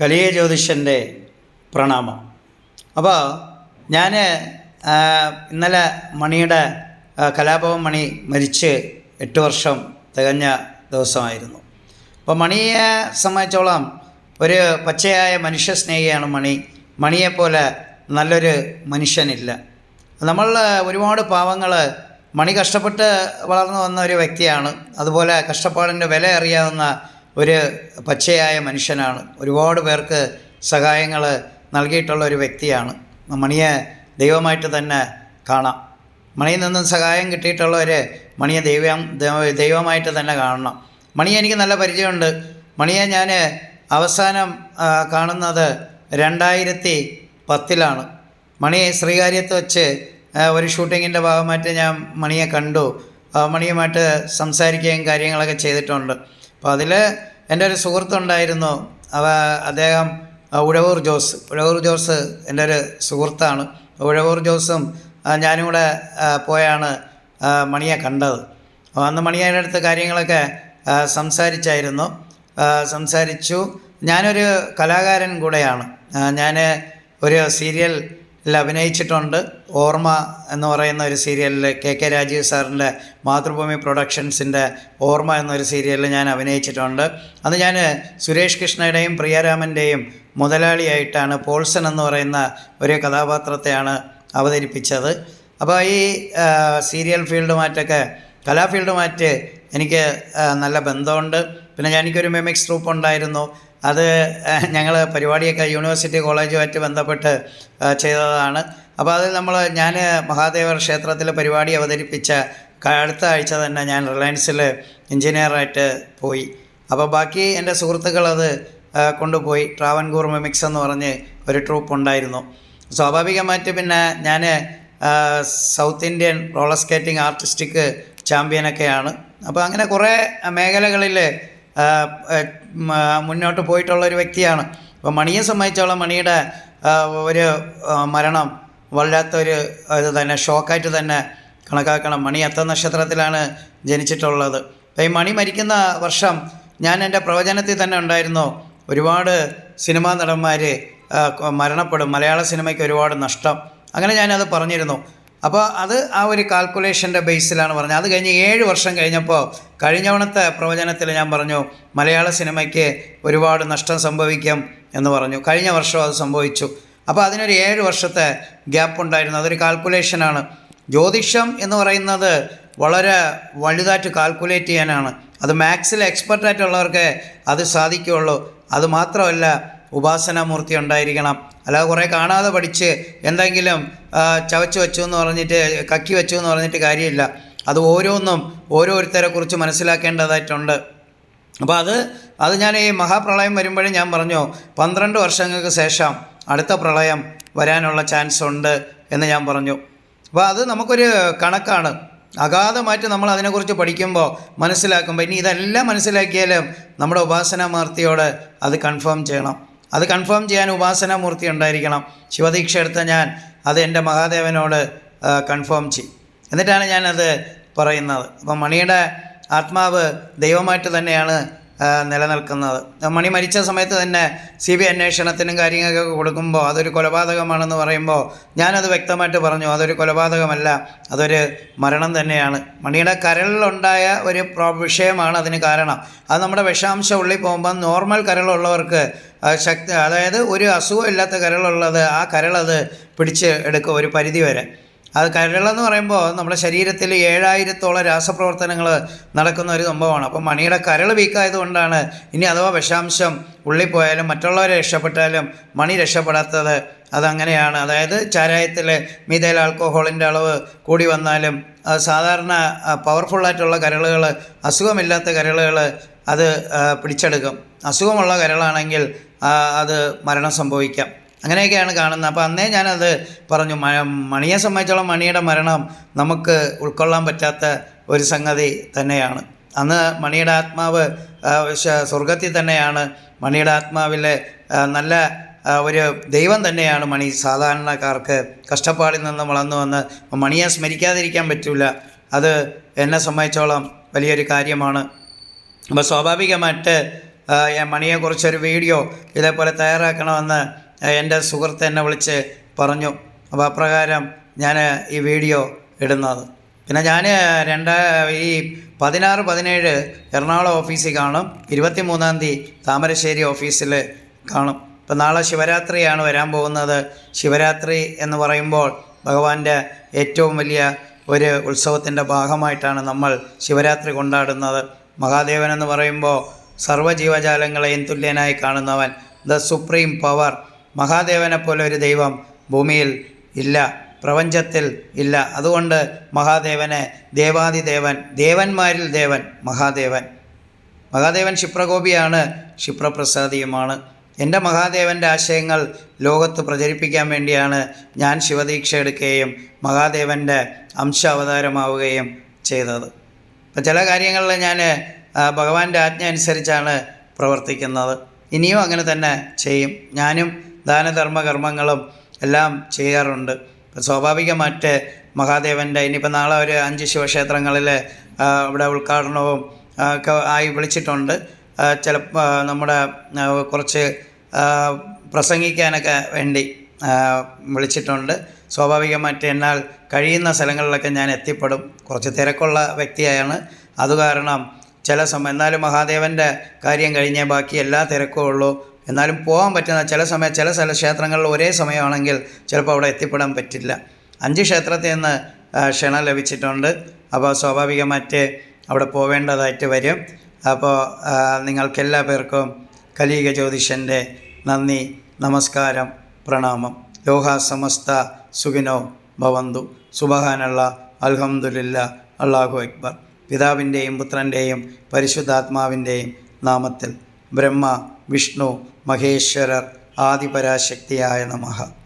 കലിയ ജ്യോതിഷന്റെ പ്രണാമം. അപ്പോൾ ഞാൻ ഇന്നലെ മണിയുടെ കലാഭവൻ മണി മരിച്ച് എട്ട് വർഷം തികഞ്ഞ ദിവസമായിരുന്നു. അപ്പോൾ മണിയെ സംബന്ധിച്ചോളം ഒരു പച്ചയായ മനുഷ്യ സ്നേഹിയാണ് മണി. മണിയെപ്പോലെ നല്ലൊരു മനുഷ്യനില്ല. നമ്മൾ ഒരുപാട് പാവങ്ങൾ മണി കഷ്ടപ്പെട്ട് വളർന്നു വന്ന ഒരു വ്യക്തിയാണ്. അതുപോലെ കഷ്ടപ്പാടിന്റെ വില അറിയാവുന്ന ഒരു പച്ചയായ മനുഷ്യനാണ്. ഒരുപാട് പേർക്ക് സഹായങ്ങൾ നൽകിയിട്ടുള്ള ഒരു വ്യക്തിയാണ്. മണിയെ ദൈവമായിട്ട് തന്നെ കാണാം. മണിയിൽ നിന്നും സഹായം കിട്ടിയിട്ടുള്ളവർ മണിയെ ദൈവം ദൈവമായിട്ട് തന്നെ കാണണം. മണിയെ എനിക്ക് നല്ല പരിചയമുണ്ട്. മണിയെ ഞാൻ അവസാനം കാണുന്നത് രണ്ടായിരത്തി പത്തിലാണ്. മണി ശ്രീകാര്യത്ത് വെച്ച് ഒരു ഷൂട്ടിങ്ങിന്റെ ഭാഗമായിട്ട് ഞാൻ മണിയെ കണ്ടു. മണിയുമായിട്ട് സംസാരിക്കുകയും കാര്യങ്ങളൊക്കെ ചെയ്തിട്ടുണ്ട്. അപ്പോൾ അതിൽ എന്റെ ഒരു സുഹൃത്തുണ്ടായിരുന്നു. അവ അദ്ദേഹം ഉഴവൂർ ജോസ്. ഉഴവൂർ ജോസ് എന്റെ ഒരു സുഹൃത്താണ്. ഉഴവൂർ ജോസും ഞാനും കൂടെ പോയാണ് മണിയെ കണ്ടത്. അന്ന് മണിയുടെ അടുത്ത് കാര്യങ്ങളൊക്കെ സംസാരിച്ചായിരുന്നു. സംസാരിച്ചു. ഞാനൊരു കലാകാരൻ കൂടെയാണ്. ഞാൻ ഒരു സീരിയലിൽ അഭിനയിച്ചിട്ടുണ്ട്. ഓർമ്മ എന്ന് പറയുന്ന ഒരു സീരിയലിൽ കെ കെ രാജീവ് സാറിന്റെ മാതൃഭൂമി പ്രൊഡക്ഷൻസിന്റെ ഓർമ്മ എന്നൊരു സീരിയലിൽ ഞാൻ അഭിനയിച്ചിട്ടുണ്ട്. അത് ഞാൻ സുരേഷ് കൃഷ്ണയുടെയും പ്രിയരാമന്റെയും മുതലാളിയായിട്ടാണ് പോൾസൺ എന്ന് പറയുന്ന ഒരു കഥാപാത്രത്തെയാണ് അവതരിപ്പിച്ചത്. അപ്പോൾ ഈ സീരിയൽ ഫീൽഡുമായിട്ടൊക്കെ കലാ ഫീൽഡുമായിട്ട് എനിക്ക് നല്ല ബന്ധമുണ്ട്. പിന്നെ ഞാൻ- എനിക്കൊരു മെമിക്സ് ട്രൂപ്പ് ഉണ്ടായിരുന്നു. അത് ഞങ്ങൾ പരിപാടിയൊക്കെ യൂണിവേഴ്സിറ്റി കോളേജുമായിട്ട് ബന്ധപ്പെട്ട് ചെയ്തതാണ്. അപ്പോൾ അത് നമ്മൾ ഞാൻ മഹാദേവർ ക്ഷേത്രത്തിൽ പരിപാടി അവതരിപ്പിച്ച അടുത്ത ആഴ്ച തന്നെ ഞാൻ റിലയൻസിൽ എഞ്ചിനീയറായിട്ട് പോയി. അപ്പോൾ ബാക്കി എന്റെ സുഹൃത്തുക്കളത് കൊണ്ടുപോയി. ട്രാവൻകൂർ മിമിക്സ് എന്ന് പറഞ്ഞ് ഒരു ട്രൂപ്പ് ഉണ്ടായിരുന്നു. സ്വാഭാവികമായിട്ട് പിന്നെ ഞാൻ South Indian roller skating artistic ചാമ്പ്യനൊക്കെയാണ്. അപ്പോൾ അങ്ങനെ കുറേ മേഖലകളിൽ മുന്നോട്ട് പോയിട്ടുള്ള ഒരു വ്യക്തിയാണ്. അപ്പോൾ മണിയെ സംബന്ധിച്ചോളം മണിയുടെ ഒരു മരണം വല്ലാത്തൊരു ഇത് തന്നെ ഷോക്കായിട്ട് തന്നെ കണക്കാക്കണം. മണി അത്ത നക്ഷത്രത്തിലാണ് ജനിച്ചിട്ടുള്ളത്. അപ്പോൾ ഈ മണി മരിക്കുന്ന വർഷം ഞാൻ എന്റെ പ്രവചനത്തിൽ തന്നെ ഉണ്ടായിരുന്നു. ഒരുപാട് സിനിമാ നടന്മാർ മരണപ്പെടും. മലയാള സിനിമയ്ക്ക് ഒരുപാട് നഷ്ടം. അങ്ങനെ ഞാനത് പറഞ്ഞിരുന്നു. അപ്പോൾ അത് ആ ഒരു കാൽക്കുലേഷന്റെ ബേസിലാണ് പറഞ്ഞത്. അത് കഴിഞ്ഞ് ഏഴ് വർഷം കഴിഞ്ഞപ്പോൾ കഴിഞ്ഞവണത്തെ പ്രവചനത്തിൽ ഞാൻ പറഞ്ഞു മലയാള സിനിമയ്ക്ക് ഒരുപാട് നഷ്ടം സംഭവിക്കും എന്ന് പറഞ്ഞു. കഴിഞ്ഞ വർഷം അത് സംഭവിച്ചു. അപ്പോൾ അതിനൊരു ഏഴ് വർഷത്തെ ഗ്യാപ്പ് ഉണ്ടായിരുന്നു. അതൊരു കാൽക്കുലേഷനാണ് ജ്യോതിഷം എന്ന് പറയുന്നത് വളരെ വലുതായിട്ട് കാൽക്കുലേറ്റ് ചെയ്യാനാണ്. അത് മാത്സിൽ എക്സ്പെർട്ടായിട്ടുള്ളവർക്ക് അത് സാധിക്കുകയുള്ളൂ. അത് മാത്രമല്ല ഉപാസനാമൂർത്തി ഉണ്ടായിരിക്കണം. അല്ലാതെ കുറേ കാണാതെ പഠിച്ച് എന്തെങ്കിലും ചവച്ച് വെച്ചു എന്ന് പറഞ്ഞിട്ട് കക്കി വെച്ചു എന്ന് പറഞ്ഞിട്ട് കാര്യമില്ല. അത് ഓരോന്നും ഓരോരുത്തരെ കുറിച്ച് മനസ്സിലാക്കേണ്ടതായിട്ടുണ്ട്. അപ്പോൾ അത് അത് ഞാൻ ഈ മഹാപ്രളയം വരുമ്പോഴേ ഞാൻ പറഞ്ഞു പന്ത്രണ്ട് വർഷങ്ങൾക്ക് ശേഷം അടുത്ത പ്രളയം വരാനുള്ള ചാൻസ് ഉണ്ട് എന്ന് ഞാൻ പറഞ്ഞു. അപ്പോൾ അത് നമുക്കൊരു കണക്കാണ്. അഗാധമായിട്ട് നമ്മൾ അതിനെക്കുറിച്ച് പഠിക്കുമ്പോൾ മനസ്സിലാക്കുമ്പോൾ ഇനി ഇതെല്ലാം മനസ്സിലാക്കിയാലും നമ്മുടെ ഉപാസനാമൂർത്തിയോട് അത് കൺഫേം ചെയ്യണം. അത് കൺഫേം ചെയ്യാൻ ഉപാസനാമൂർത്തി ഉണ്ടായിരിക്കണം. ശിവദീക്ഷ എടുത്ത ഞാൻ അത് എന്റെ മഹാദേവനോട് കൺഫേം ചെയ്യും. എന്നിട്ടാണ് ഞാനത് പറയുന്നത്. അപ്പം മണിയുടെ ആത്മാവ് ദൈവമായിട്ട് തന്നെയാണ് നിലനിൽക്കുന്നത്. മണി മരിച്ച സമയത്ത് തന്നെ സി ബി അന്വേഷണത്തിനും കാര്യങ്ങൾക്കൊക്കെ കൊടുക്കുമ്പോൾ അതൊരു കൊലപാതകമാണെന്ന് പറയുമ്പോൾ ഞാനത് വ്യക്തമായിട്ട് പറഞ്ഞു. അതൊരു കൊലപാതകമല്ല അതൊരു മരണം തന്നെയാണ്. മണിയുടെ കരളിലുണ്ടായ ഒരു വിഷയമാണ് അതിന് കാരണം. അത് നമ്മുടെ വിഷാംശം ഉള്ളിൽ പോകുമ്പോൾ നോർമൽ കരളുള്ളവർക്ക് ശക്തി അതായത് ഒരു അസുഖം ഇല്ലാത്ത കരളുള്ളത് ആ കരളത് പിടിച്ച് എടുക്കുക ഒരു പരിധി വരെ. അത് കരളെന്ന് പറയുമ്പോൾ നമ്മുടെ ശരീരത്തിൽ ഏഴായിരത്തോളം രാസപ്രവർത്തനങ്ങൾ നടക്കുന്ന ഒരു സംഭവമാണ്. അപ്പോൾ മണിയുടെ കരൾ വീക്കായതുകൊണ്ടാണ് ഇനി അഥവാ വിഷാംശം ഉള്ളിൽ പോയാലും മറ്റുള്ളവരെ രക്ഷപ്പെട്ടാലും മണി രക്ഷപ്പെടാത്തത് അതങ്ങനെയാണ്. അതായത് ചാരായത്തിൽ മീതയിൽ ആൾക്കോഹോളിന്റെ അളവ് കൂടി വന്നാലും സാധാരണ പവർഫുള്ളായിട്ടുള്ള കരളുകൾ അസുഖമില്ലാത്ത കരളുകൾ അത് പിടിച്ചെടുക്കും. അസുഖമുള്ള കരളാണെങ്കിൽ അത് മരണം സംഭവിക്കാം. അങ്ങനെയൊക്കെയാണ് കാണുന്നത്. അപ്പോൾ അന്നേ ഞാനത് പറഞ്ഞു മണിയെ സംബന്ധിച്ചോളം മണിയുടെ മരണം നമുക്ക് ഉൾക്കൊള്ളാൻ പറ്റാത്ത ഒരു സംഗതി തന്നെയാണ്. അന്ന് മണിയുടെ ആത്മാവ് സ്വർഗത്തിൽ തന്നെയാണ് മണിയുടെ ആത്മാവിലെ നല്ല ഒരു ദൈവം തന്നെയാണ് മണി. സാധാരണക്കാർക്ക് കഷ്ടപ്പാടിൽ നിന്ന് വളർന്നു വന്ന് മണിയെ സ്മരിക്കാതിരിക്കാൻ പറ്റില്ല അത് എന്നെ സംബന്ധിച്ചോളം വലിയൊരു കാര്യമാണ്. അപ്പോൾ സ്വാഭാവികമായിട്ട് മണിയെക്കുറിച്ചൊരു വീഡിയോ ഇതേപോലെ തയ്യാറാക്കണമെന്ന് എന്റെ സുഹൃത്ത് എന്നെ വിളിച്ച് പറഞ്ഞു. അപ്പോൾ അപ്രകാരം ഞാൻ ഈ വീഡിയോ ഇടുന്നത്. പിന്നെ ഞാൻ രണ്ട് ഈ പതിനാറ് പതിനേഴ് എറണാകുളം ഓഫീസിൽ കാണും. ഇരുപത്തി മൂന്നാം തീയതി താമരശ്ശേരി ഓഫീസിൽ കാണും. ഇപ്പം നാളെ ശിവരാത്രിയാണ് വരാൻ പോകുന്നത്. ശിവരാത്രി എന്ന് പറയുമ്പോൾ ഭഗവാന്റെ ഏറ്റവും വലിയ ഒരു ഉത്സവത്തിന്റെ ഭാഗമായിട്ടാണ് നമ്മൾ ശിവരാത്രി കൊണ്ടാടുന്നത്. മഹാദേവൻ എന്ന് പറയുമ്പോൾ സർവജീവജാലങ്ങളെയും തുല്യനായി കാണുന്നവൻ ദ സുപ്രീം പവർ. മഹാദേവനെ പോലെ ഒരു ദൈവം ഭൂമിയിൽ ഇല്ല പ്രപഞ്ചത്തിൽ ഇല്ല. അതുകൊണ്ട് മഹാദേവനെ ദേവാദിദേവൻ ദേവന്മാരിൽ ദേവൻ മഹാദേവൻ. മഹാദേവൻ ക്ഷിപ്രകോപിയാണ് ക്ഷിപ്രപ്രസാദിയുമാണ്. എന്റെ മഹാദേവന്റെ ആശയങ്ങൾ ലോകത്ത് പ്രചരിപ്പിക്കാൻ വേണ്ടിയാണ് ഞാൻ ശിവദീക്ഷ എടുക്കുകയും മഹാദേവന്റെ അംശ അവതാരമാവുകയും ചെയ്തത്. അപ്പം ചില കാര്യങ്ങളിൽ ഞാൻ ഭഗവാന്റെ ആജ്ഞ അനുസരിച്ചാണ് പ്രവർത്തിക്കുന്നത്. ഇനിയും അങ്ങനെ തന്നെ ചെയ്യും. ഞാനും ദാനധർമ്മ കർമ്മങ്ങളും എല്ലാം ചെയ്യാറുണ്ട്. സ്വാഭാവികമായിട്ട് മഹാദേവന്റെ ഇനിയിപ്പോൾ നാളെ ഒരു അഞ്ച് ശിവക്ഷേത്രങ്ങളിൽ ഇവിടെ ഉദ്ഘാടനവും ഒക്കെ ആയി വിളിച്ചിട്ടുണ്ട്. ചില നമ്മുടെ കുറച്ച് പ്രസംഗിക്കാനൊക്കെ വേണ്ടി വിളിച്ചിട്ടുണ്ട്. സ്വാഭാവികമായിട്ട് എന്നാൽ കഴിയുന്ന സ്ഥലങ്ങളിലൊക്കെ ഞാൻ എത്തിപ്പെടും. കുറച്ച് തിരക്കുള്ള വ്യക്തിയാണ്. അത് കാരണം ചില സമയം എന്നാലും മഹാദേവന്റെ കാര്യം കഴിഞ്ഞേ ബാക്കി എല്ലാ തിരക്കും ഉള്ളൂ. എന്നാലും പോകാൻ പറ്റുന്ന ചില സമയം ചില സ്ഥല ക്ഷേത്രങ്ങളിൽ ഒരേ സമയമാണെങ്കിൽ ചിലപ്പോൾ അവിടെ എത്തിപ്പെടാൻ പറ്റില്ല. അഞ്ച് ക്ഷേത്രത്തിൽ നിന്ന് ക്ഷണം ലഭിച്ചിട്ടുണ്ട്. അപ്പോൾ സ്വാഭാവികമായിട്ട് അവിടെ പോവേണ്ടതായിട്ട് വരും. അപ്പോൾ നിങ്ങൾക്കെല്ലാ പേർക്കും കലീക ജ്യോതിഷന്റെ നന്ദി നമസ്കാരം പ്രണാമം. ലോഹ സമസ്ത സുഖിനോ ഭവന്തു. സുബഹാനുള്ള അലഹമുല്ല അള്ളാഹു അക്ബർ. പിതാവിന്റെയും പുത്രന്റെയും പരിശുദ്ധാത്മാവിന്റെയും നാമത്തിൽ ബ്രഹ്മ വിഷ്ണു മഹേശ്വരർ ആദിപരാശക്തിയായ നമഃ.